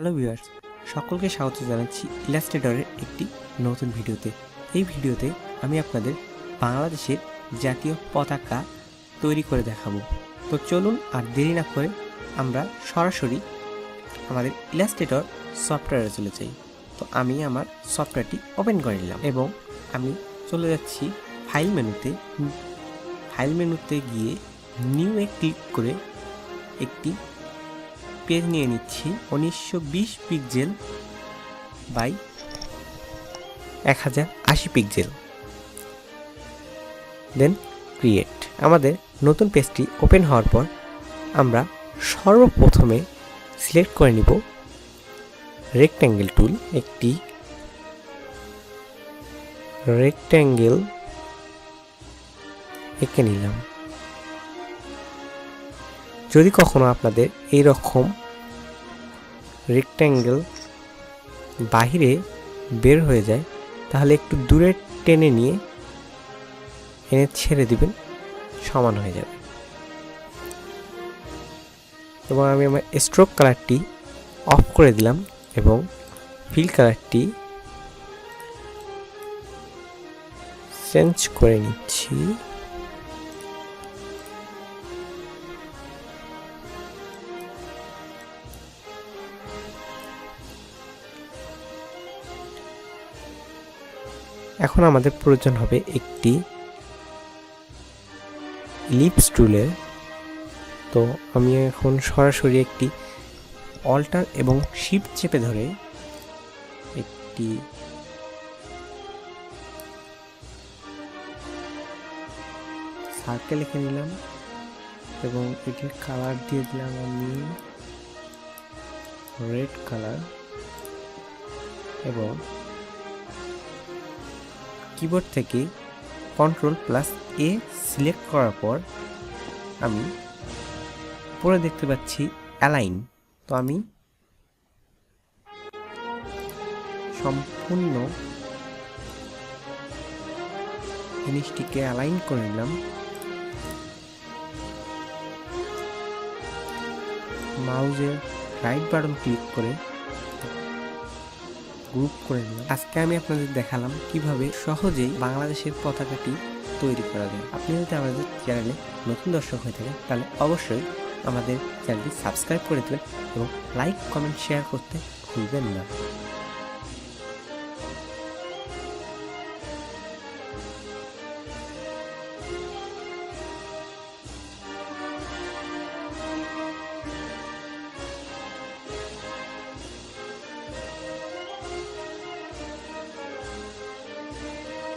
Hello viewers, সকলকে স্বাগত জানাচ্ছি ইলাস্ট্রেটরের একটি নতুন ভিডিওতে। এই ভিডিওতে আমি আপনাদের বাংলাদেশের জাতীয় পতাকা তৈরি করে দেখাবো। তো চলুন আর দেরি না করে আমরা সরাসরি আমাদের ইলাস্ট্রেটর সফটওয়্যারে চলে যাই। তো আমি আমার সফটওয়্যারটি ওপেন করে নিলাম এবং আমি চলে যাচ্ছি ফাইল মেনুতে। ফাইল মেনুতে গিয়ে নিউ এ ক্লিক করে একটি পেজ নিয়ে নিচ্ছি। উনিশশো বিশ পিক্সেল বাই এক হাজার আশি পিক্সেল। দেন ক্রিয়েট আমাদের নতুন পেজটি ওপেন হওয়ার পর আমরা সর্বপ্রথমে সিলেক্ট করে নিব রেক্ট্যাঙ্গেল টুল একটি রেক্ট্যাঙ্গেল এঁকে নিলাম। যদি কখনো আপনাদের এই রকম রেক্ট্যাঙ্গেল বাহিরে বের হয়ে যায়, তাহলে একটু দূরে টেনে নিয়ে এনে ছেড়ে দিবেন, সমান হয়ে যাবে। এবং আমি আমার স্ট্রোক কালারটি অফ করে দিলাম এবং ফিল কালারটি চেঞ্জ করে নিচ্ছি। এখন আমাদের প্রয়োজন হবে একটি লিপস টুলের তো আমি এখন সরাসরি একটি অল্টার এবং শিফট চেপে ধরে একটি সার্কেল লিখে নিলাম এবং এটির কালার দিয়ে দিলাম আমি রেড কালার এবং কিবোর্ড থেকে কন্ট্রোল প্লাস এ সিলেক্ট করার পর আমি পরে দেখতে পাচ্ছি অ্যালাইন তো আমি সম্পূর্ণ জিনিসটিকে অ্যালাইন করে নিলাম। মাউজের রাইট বাটন ক্লিক করে গ্রুপ করে নিলাম। আজকে আমি আপনাদের দেখালাম কীভাবে সহজেই বাংলাদেশের পতাকাটি তৈরি করা যায়। আপনি যদি আমাদের চ্যানেলে নতুন দর্শক হয়ে থাকেন, তাহলে অবশ্যই আমাদের চ্যানেলটি সাবস্ক্রাইব করে দেবেন এবং লাইক, কমেন্ট শেয়ার করতে ভুলবেন না।